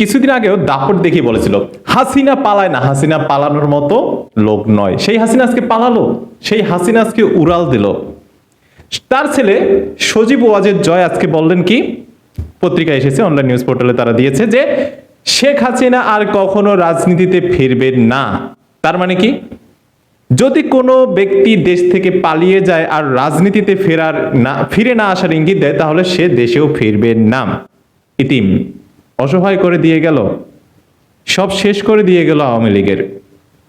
কিছুদিন আগেও দাপট দেখিয়ে বলেছিল, হাসিনা পালায় না, হাসিনা পালানোর মতো লোক নয়। সেই হাসিনা আজকে পালালো, সেই হাসিনা আজকে উড়াল দিল। তার ছেলে সজীব ওয়াজের জয় আজকে বললেন কি পত্রিকা এসেছে অনলাইন নিউজ পোর্টালে তারা দিয়েছে যে, শেখ হাসিনা আর কখনো রাজনীতিতে ফিরবেন না। তার মানে কি, যদি কোনো ব্যক্তি দেশ থেকে পালিয়ে যায় আর রাজনীতিতে ফেরার না, ফিরে না আসার ইঙ্গিত দেয়, তাহলে সে দেশেও ফিরবে না। ইতিম অসহায় করে দিয়ে গেল। সব শেষ করে দিয়ে গেল আওয়ামী লীগের।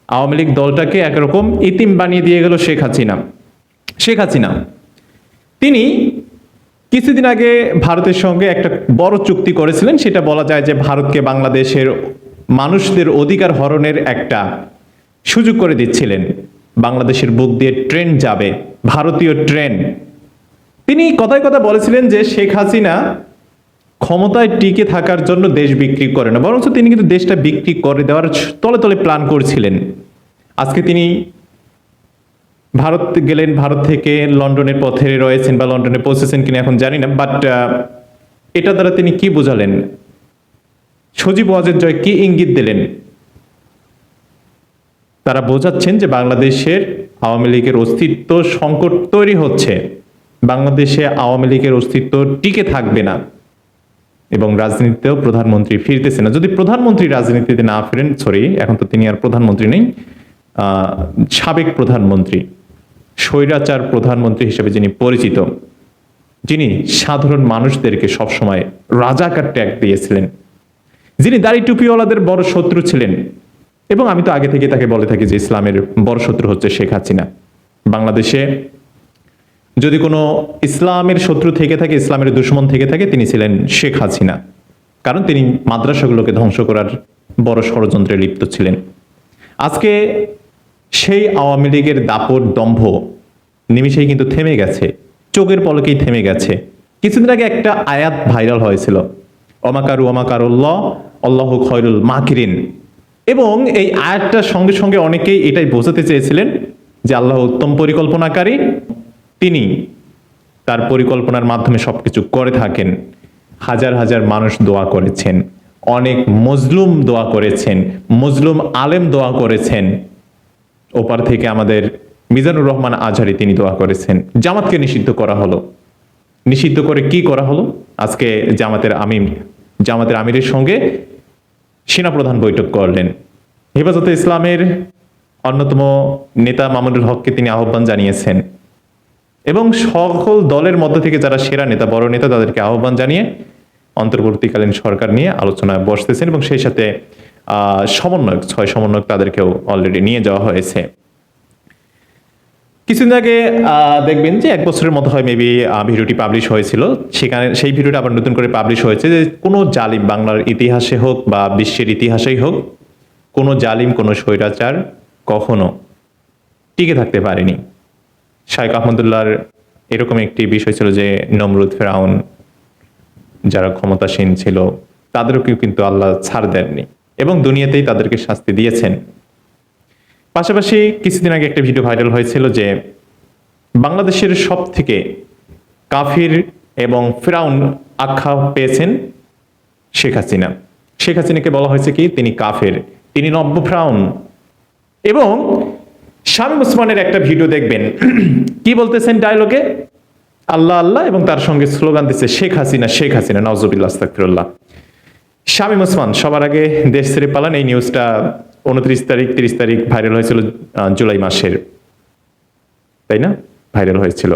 আওয়ামী লীগ দলটাকে একরকম ইতিম বানিয়ে দিয়ে গেল শেখ হাসিনা। শেখ হাসিনা। তিনি কিছুদিন আগে ভারতের সঙ্গে একটা বড় চুক্তি করেছিলেন, সেটা বলা যায় যে ভারতকে বাংলাদেশের মানুষদের অধিকার হরণের একটা সুযোগ করে দিচ্ছিলেন। বাংলাদেশের বুক দিয়ে ট্রেন যাবে, ভারতীয় ট্রেন। তিনি কথায় কথা বলেছিলেন যে শেখ হাসিনা ক্ষমতায় টিকে থাকার জন্য দেশ বিক্রি করে না, বরঞ্চ তিনি কিন্তু দেশটা বিক্রি করে দেওয়ার তলে তলে প্ল্যান করছিলেন। আজকে তিনি ভারত গেলেন, ভারত থেকে লন্ডনের পথে রয়েছেন বা লন্ডনে পৌঁছেছেন কিনা এখন জানি না বাট এটা দ্বারা তিনি কি বোঝালেন? সজীব ওয়াজের জয় কি ইঙ্গিত দিলেন? তারা বোঝাচ্ছেন যে বাংলাদেশের আওয়ামী লীগের অস্তিত্ব সংকট তৈরি হচ্ছে। বাংলাদেশে আওয়ামী লীগের অস্তিত্ব টিকে থাকবে না। এবং রাজনীতিতেও প্রধানমন্ত্রী ফিরতেছে না। যদি প্রধানমন্ত্রী রাজনীতিতে না ফেরেন সরি এখন তো তিনি আর প্রধানমন্ত্রী নেই সাবেক প্রধানমন্ত্রী, স্বৈরাচার প্রধানমন্ত্রী হিসেবে যিনি পরিচিত, যিনি সাধারণ মানুষদেরকে সবসময় রাজাকার ট্যাগ দিয়েছিলেন, যিনি দাড়ি টুপিওয়ালাদের বড় শত্রু ছিলেন, এবং আমি তো আগে থেকে তাকে বলে থাকি যে ইসলামের বড় শত্রু হচ্ছে শেখ হাসিনা। বাংলাদেশে যদি কোনো ইসলামের শত্রু থেকে থাকে, ইসলামের দুশ্মন থেকে থাকে, তিনি ছিলেন শেখ হাসিনা। কারণ তিনি মাদ্রাসাগুলোকে ধ্বংস করার বড় ষড়যন্ত্রে লিপ্ত ছিলেন। আজকে সেই আওয়ামী লীগের দাপট দম্ভ নিমিষেই কিন্তু থেমে গেছে। চোখের পলকেই থেমে গেছে। কিছুদিন আগে একটা আয়াত ভাইরাল হয়েছিল। অমাকারু অমাকারুল্লাহ, আল্লাহ খয়রুল মাকিরিন। এবং এই আয়াতটার সঙ্গে সঙ্গে অনেকেই এটাই বোঝাতে চেয়েছিলেন যে আল্লাহ উত্তম পরিকল্পনাকারী তিনি তার পরিকল্পনার মাধ্যমে সবকিছু করে থাকেন। হাজার হাজার মানুষ দোয়া করেছেন। অনেক মজলুম দোয়া করেছেন। মজলুম আলেম দোয়া করেছেন। ওপার থেকে আমাদের মিজানুর রহমান আজহারি তিনি দোয়া করেছেন। জামাতকে নিষিদ্ধ করা হলো। নিষিদ্ধ করে কি করা হলো? আজকে জামাতের আমির, জামাতের আমিরের সঙ্গে সেনাপ্রধান বৈঠক করলেন। হেফাজতে ইসলামের অন্যতম নেতা মামুনুল হককে তিনি আহ্বান জানিয়েছেন। এবং সকল দলের মধ্য থেকে যারা সেরা নেতা, বড় নেতা তাদেরকে আহ্বান জানিয়ে অন্তর্বর্তীকালীন সরকার নিয়ে আলোচনায় বসতেছেন এবং সেই সাথে সমন্বয়ক, ছয় সমন্বয়ক তাদেরকেও অলরেডি নিয়ে যাওয়া হয়েছে। কিছুদিন আগে দেখবেন যে এক বছরের মতো হয় মেবি ভিডিওটি পাবলিশ হয়েছিল। সেখানে সেই ভিডিওটা আবার নতুন করে পাবলিশ হয়েছে যে কোনো জালিম বাংলার ইতিহাসে হোক বা বিশ্বের ইতিহাসেই হোক, কোনো জালিম, কোনো স্বৈরাচার কখনো টিকে থাকতে পারেনি। শাইখ আহমদুল্লাহর এরকম একটি বিষয় ছিল যে নমরুদ ফেরাউন যারা ক্ষমতাসীন ছিল, তাদেরকেও কিন্তু আল্লাহ ছাড় দেননি এবং দুনিয়াতেই তাদেরকে শাস্তি দিয়েছেন। পাশাপাশি কিছুদিন আগে একটা ভিডিও ভাইরাল হয়েছিল যে বাংলাদেশের সব থেকে কাফির এবং ফেরাউন আখ্যা পেয়েছেন শেখ হাসিনা। শেখ হাসিনাকে বলা হয়েছে কি, তিনি কাফের, তিনি নব্য ফ্রাউন। এবং শামীম ওসমানের একটা ভিডিও দেখবেন। কি বলতেছেন ডায়লগে আল্লাহ আল্লাহ এবং তার সঙ্গে স্লোগান দিচ্ছে, শেখ হাসিনা শেখ হাসিনা নজরুল্লাহ আস্তাকফিরুল্লাহ শামীম ওসমান সবার আগে দেশ ছেড়ে পালান। এই নিউজটা উনত্রিশ তারিখ, তিরিশ তারিখ ভাইরাল হয়েছিল জুলাই মাসের। তাই না? ভাইরাল হয়েছিল।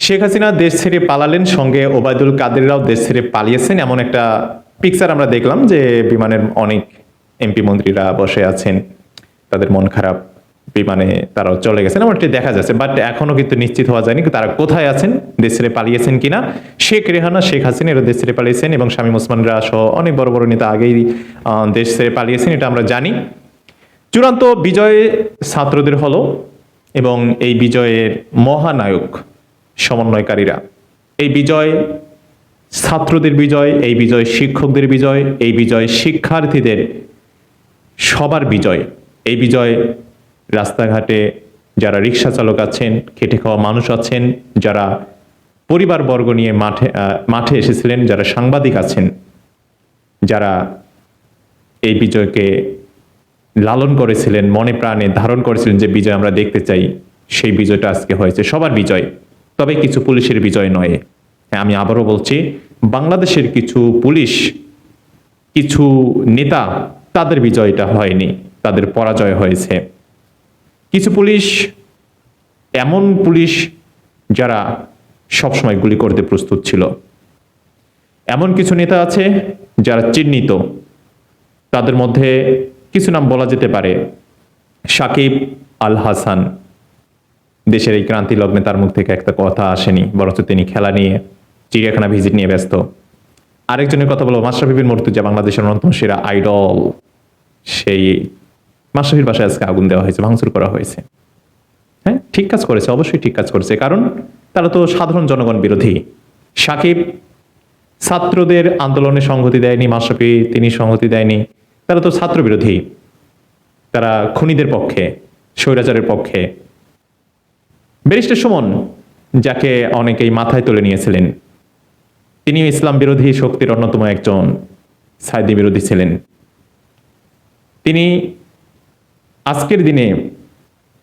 শেখ হাসিনা দেশ ছেড়ে পালালেন, সঙ্গে ওবায়দুল কাদেররাও দেশ ছেড়ে পালিয়েছেন। এমন একটা পিকচার আমরা দেখলাম যে বিমানের অনেক এমপি মন্ত্রীরা বসে আছেন। তাদের মন খারাপ বিমানে তারাও চলে গেছেন, এমনটি দেখা যাচ্ছে। বাট এখনও কিন্তু নিশ্চিত হওয়া যায়নি তারা কোথায় আছেন, দেশ ছেড়ে পালিয়েছেন কিনা। শেখ রেহানা, শেখ হাসিনা, এরা দেশ ছেড়ে পালিয়েছেন এবং শামীম ওসমানরা সহ অনেক বড় বড় নেতা আগেই দেশ ছেড়ে পালিয়েছেন, এটা আমরা জানি। চূড়ান্ত বিজয় ছাত্রদের হলো এবং এই বিজয়ের মহানায়ক সমন্বয়কারীরা। এই বিজয় ছাত্রদের বিজয়, এই বিজয় শিক্ষকদের বিজয়, এই বিজয় শিক্ষার্থীদের সবার বিজয়। এই বিজয় রাস্তাঘাটে যারা রিক্সা চালক আছেন খেটে খাওয়া মানুষ আছেন যারা পরিবারবর্গ নিয়ে মাঠে মাঠে এসেছিলেন যারা সাংবাদিক আছেন যারা এই বিজয়কে লালন করেছিলেন মনে প্রাণে ধারণ করেছিলেন যে বিজয় আমরা দেখতে চাই সেই বিজয়টা আজকে হয়েছে। সবার বিজয় তবে কিছু পুলিশের বিজয় নয়। হ্যাঁ, আমি আবারও বলছি বাংলাদেশের কিছু পুলিশ কিছু নেতা তাদের বিজয়টা হয়নি। তাদের পরাজয় হয়েছে। কিছু পুলিশ, এমন পুলিশ যারা সবসময় গুলি করতে প্রস্তুত ছিল। এমন কিছু নেতা আছে যারা চিহ্নিত। তাদের মধ্যে কিছু নাম বলা যেতে পারে, সাকিব আল হাসান দেশের এই ক্রান্তি লগ্নে তার মুখ থেকে একটা কথা আসেনি, বরঞ্চ তিনি খেলা নিয়ে, চিড়িয়াখানা ভিজিট নিয়ে ব্যস্ত। আরেকজনের কথা বলব, মাশরাফি বিন মর্তুজা, বাংলাদেশের অন্যতম সেরা আইডল সেই মাশরাফির বাসায় আজকে আগুন দেওয়া হয়েছে, ভাঙচুর করা হয়েছে। হ্যাঁ ঠিক কাজ করেছে, অবশ্যই ঠিক কাজ করেছে। কারণ তারা তো সাধারণ জনগণ বিরোধী। সাকিব ছাত্রদের আন্দোলনে সংহতি দেয়নি, মাশরাফি তিনি সংহতি দেয়নি। তারা তো ছাত্র বিরোধী। তারা খুনিদের পক্ষে, স্বৈরাচারের পক্ষে। ব্যারিস্টার সুমন, যাকে অনেকেই মাথায় তুলে নিয়েছিলেন তিনি ইসলাম বিরোধী শক্তির অন্যতম একজন সাইদি বিরোধী ছিলেন। তিনি আজকের দিনে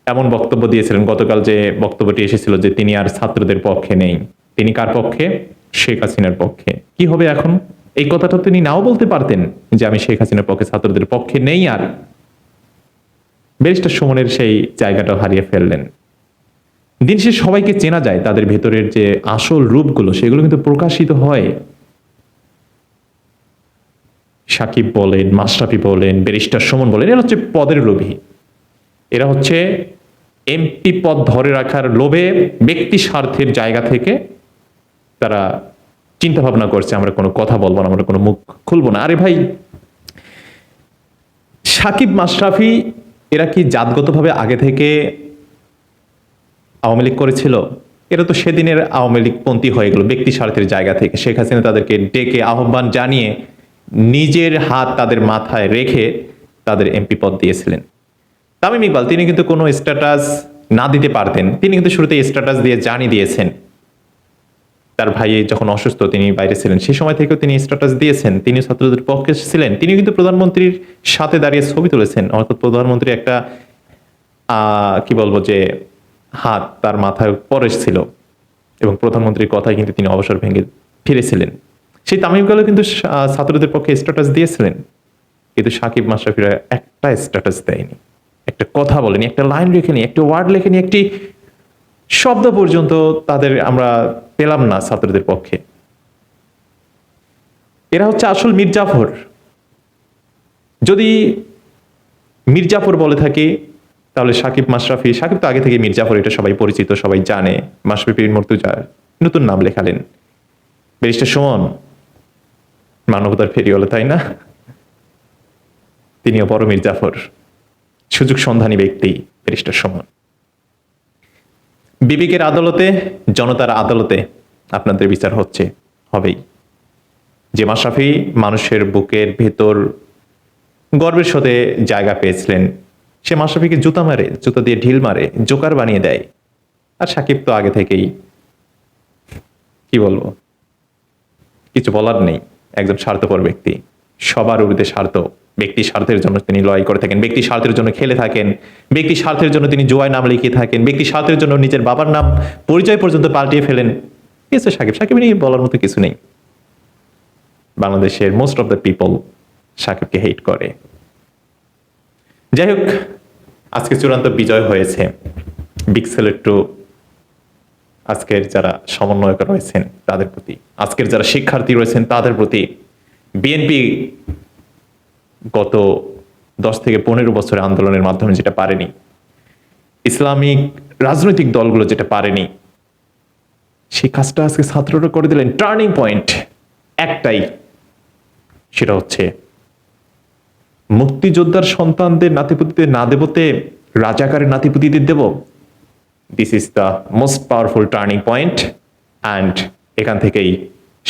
এমন বক্তব্য দিয়েছিলেন, গতকাল যে বক্তব্যটি এসেছিল যে তিনি আর ছাত্রদের পক্ষে নেই। তিনি কার পক্ষে? শেখ হাসিনার পক্ষে। কি হবে এখন? এই কথাটা তিনি নাও বলতে পারতেন যে আমি শেখ হাসিনার পক্ষে, ছাত্রদের পক্ষে নেই আর। ব্যারিস্টার সুমনের সেই জায়গাটা হারিয়ে ফেললেন। দিন শেষে সবাইকে চেনা যায় তাদের ভেতরের যে আসল রূপগুলো, সেগুলো কিন্তু প্রকাশিত হয়। সাকিব বলেন, মাশরাফি বলেন, ব্যারিস্টার সুমন বলেন, এরা হচ্ছে পদের লোভী। এরা হচ্ছে এমপি পদ ধরে রাখার লোভে ব্যক্তি স্বার্থের জায়গা থেকে তারা চিন্তা ভাবনা করছে, আমরা কোনো কথা বলব না, আমরা কোনো মুখ খুলবো না। আরে ভাই, সাকিব মাশরাফি এরা কি জাতগতভাবে আগে থেকে আওয়ামী লীগ করেছিল? এরা তো সেদিনের আওয়ামী লীগ পন্থী হয়ে গেল, ব্যক্তি স্বার্থের জায়গা থেকে। শেখ হাসিনা তাদেরকে ডেকে আহ্বান জানিয়ে নিজের হাত তাদের মাথায় রেখে তাদের এমপি পদ দিয়েছিলেন। তামিম ইকবাল, তিনি কিন্তু কোনো স্ট্যাটাস না দিতে পারতেন। তিনি কিন্তু শুরুতে স্ট্যাটাস দিয়ে জানিয়ে দিয়েছেন। তার ভাই যখন অসুস্থ, তিনি বাইরে ছিলেন। সেই সময় থেকেও তিনি স্ট্যাটাস দিয়েছেন। তিনি ছাত্রদের পক্ষে ছিলেন। তিনি কিন্তু প্রধানমন্ত্রীর সাথে দাঁড়িয়ে ছবি তুলেছেন। অর্থাৎ প্রধানমন্ত্রী একটা কি বলব যে, হাত তার মাথায় পরে ছিল এবং প্রধানমন্ত্রীর কথায় কিন্তু তিনি অবসর ভেঙে ফিরেছিলেন। সেই তামিম ইকবালও কিন্তু ছাত্রদের পক্ষে স্ট্যাটাস দিয়েছিলেন। কিন্তু সাকিব মাশরাফিরা একটা স্ট্যাটাস দেয়নি। একটা কথা বলেনি একটা লাইন লেখেনি একটা ওয়ার্ড লেখেনি একটি শব্দ পর্যন্ত তাদের আমরা পেলাম না ছাত্রদের পক্ষে। এরা হচ্ছে আসল মির্জাফর যদি মির্জাফর বলে থাকি, তাহলে সাকিব মাশরাফি, সাকিব তো আগে থেকে মির্জাফর এটা সবাই পরিচিত, সবাই জানে। মাশরাফি বিন মর্তুজা নতুন নাম লেখালেন। ব্যারিস্টার সুমন, মানবতার ফেরিওয়ালা, তাই না? তিনিও বড় মির্জাফর সুযোগ সন্ধানী ব্যক্তি ব্যারিস্টার সুমন। বিবেকের আদালতে, জনতার আদালতে আপনাদের বিচার হচ্ছে, হবেই। যে মাশরাফি মানুষের বুকের ভেতর গর্বের সাথে জায়গা পেয়েছিলেন, সে মাশরাফিকে জুতা মারে, জুতা দিয়ে ঢিল মারে, জোকার বানিয়ে দেয়, আর সাকিব তো আগে থেকেই, কি বলব? কিছু বলার নেই, একজন স্বার্থপর ব্যক্তি, সবার উর্ধে স্বার্থ। ব্যক্তি স্বার্থের জন্য তিনি লড়াই করে থাকেন, ব্যক্তি স্বার্থের জন্য খেলে থাকেন, ব্যক্তি স্বার্থের জন্য তিনি জোয়ায় নাম লিখিয়ে থাকেন, ব্যক্তি স্বার্থের জন্য নিজের বাবার নাম পরিচয় পর্যন্ত পাল্টিয়ে ফেলেন। কিছু সাকিব সাকিব নিয়ে বলার মতো কিছু নেই। বাংলাদেশের মোস্ট অফ দ্য পিপল সাকিবকে হেট করে। যাই হোক, আজকে চূড়ান্ত বিজয় হয়েছে। বিগ সেলের টু আজকের যারা সমন্বয়ক রয়েছেন, তাদের প্রতি, আজকের যারা শিক্ষার্থী রয়েছেন, তাদের প্রতি। বিএনপি গত দশ থেকে পনেরো বছরের আন্দোলনের মাধ্যমে যেটা পারেনি, ইসলামিক রাজনৈতিক দলগুলো যেটা পারেনি, সেই কাজটা আজকে ছাত্ররা করে দিলেন। টার্নিং পয়েন্ট একটাই, সেটা হচ্ছে মুক্তিযোদ্ধার সন্তানদের নাতিপুতিতে না দেবতে, রাজাকারের নাতিপুতিদের দেব। This is the most powerful turning point and এখান থেকেই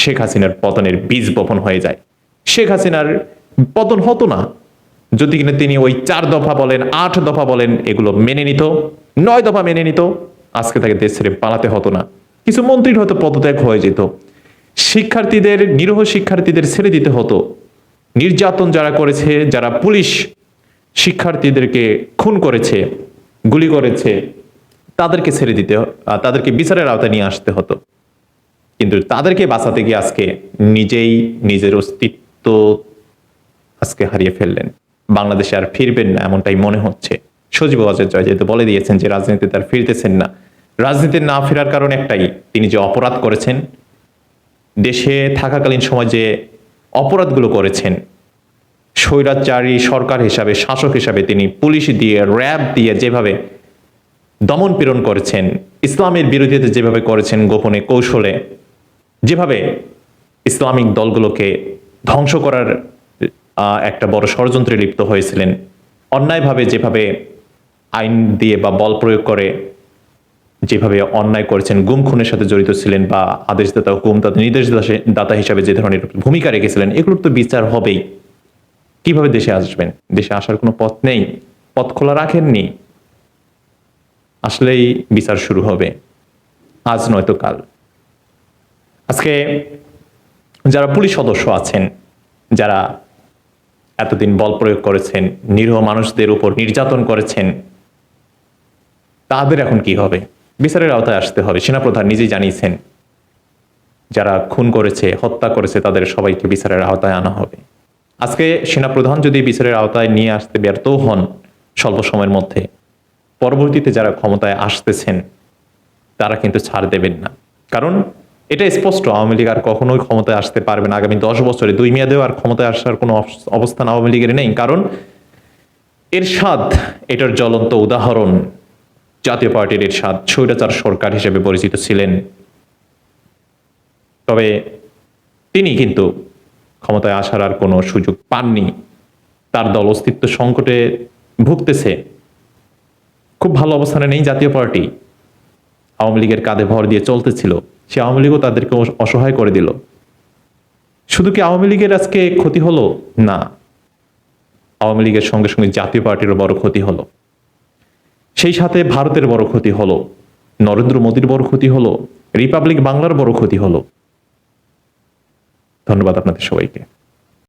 শেখ হাসিনার পতনের বীজ বপন হয়ে যায়। শেখ হাসিনার পতন হতো না। যদি কিনা তিনি ওই চার দফা বলেন, আট দফা বলেন, এগুলো মেনে নিত, নয় দফা মেনে নিত, আজকে তাকে দেশ ছেড়ে পালাতে হতো না। কিছু মন্ত্রীর হয়তো পদত্যাগ হয়ে যেত। শিক্ষার্থীদের, নিরহ শিক্ষার্থীদের ছেড়ে দিতে হতো। নির্যাতন যারা করেছে, যারা পুলিশ শিক্ষার্থীদেরকে খুন করেছে, গুলি করেছে, তাদেরকে ছেড়ে দিতে তাদেরকে বিচারের আওতায় নিয়ে আসতে হতো। কিন্তু তাদেরকে বাঁচাতে গিয়ে আজকে নিজেই নিজের অস্তিত্ব আজকে হারিয়ে ফেললেন। বাংলাদেশে আর ফিরবেন না এমনটাই মনে হচ্ছে। সজীব ওয়াজেদ জয় যেহেতু বলে দিয়েছেন যে রাজনীতিতে আর ফিরতেছেন না। রাজনীতির না ফেরার কারণ একটাই, তিনি যে অপরাধ করেছেন, দেশে থাকাকালীন সময় যে অপরাধগুলো করেছেন, স্বৈরাচারী সরকার হিসাবে, শাসক হিসাবে তিনি পুলিশ দিয়ে, র্যাব দিয়ে যেভাবে দমন পীড়ন করেছেন, ইসলামের বিরোধিতা যেভাবে করেছেন গোপনে কৌশলে, যেভাবে ইসলামিক দলগুলোকে ধ্বংস করার একটা বড় ষড়যন্ত্রে লিপ্ত হয়েছিলেন। অন্যায়ভাবে যেভাবে আইন দিয়ে বা বল প্রয়োগ করে, যেভাবে অন্যায় করেছেন, গুম খুনের সাথে জড়িত ছিলেন বা আদেশদাতা হুকুমদাতা নির্দেশদাতা হিসাবে যে ধরনের ভূমিকা রেখেছিলেন, এগুলোর তো বিচার হবেই। কীভাবে দেশে আসবেন? দেশে আসার কোনো পথ নেই, পথ খোলা রাখেননি। আসলেই বিচার শুরু হবে। আজ নয়তো কাল। আজকে যারা পুলিশ সদস্য আছেন, যারা এতদিন বল প্রয়োগ করেছেন, নিরীহ মানুষদের উপর নির্যাতন করেছেন, তাদের এখন কি হবে? বিচারের আওতায় আসতে হবে। সেনাপ্রধান নিজেই জানিয়েছেন, যারা খুন করেছে, হত্যা করেছে, তাদের সবাইকে বিচারের আওতায় আনা হবে। আজকে সেনাপ্রধান যদি বিচারের আওতায় নিয়ে আসতে ব্যর্থ হন স্বল্প সময়ের মধ্যে, পরবর্তীতে যারা ক্ষমতায় আসতেছেন, তারা কিন্তু ছাড় দেবেন না। কারণ এটা স্পষ্ট, আওয়ামী লীগ আর কখনোই ক্ষমতায় আসতে পারবে না আগামী দশ বছরে। দুই মেয়াদেও আর ক্ষমতায় আসার কোনো অবস্থান আওয়ামী লীগের নেই, কারণ এর স্বাদ এটার জ্বলন্ত উদাহরণ জাতীয় পার্টির এর স্বাদ স্বৈরাচার সরকার হিসেবে পরিচিত ছিলেন। তবে তিনি কিন্তু ক্ষমতায় আসার আর কোনো সুযোগ পাননি। তার দল অস্তিত্ব সংকটে ভুগতেছে। খুব ভালো অবস্থানে নেই জাতীয় পার্টি। আওয়ামী লীগের কাঁধে ভর দিয়ে চলতেছিল। সে আওয়ামী লীগও তাদেরকে অসহায় করে দিল। শুধু কি আওয়ামী লীগের আজকে ক্ষতি হলো? না। আওয়ামী লীগের সঙ্গে সঙ্গে জাতীয় পার্টিরও বড় ক্ষতি হলো। সেই সাথে ভারতের বড় ক্ষতি হলো। নরেন্দ্র মোদীর বড় ক্ষতি হলো। রিপাবলিক বাংলার বড় ক্ষতি হলো। ধন্যবাদ আপনাদের সবাইকে।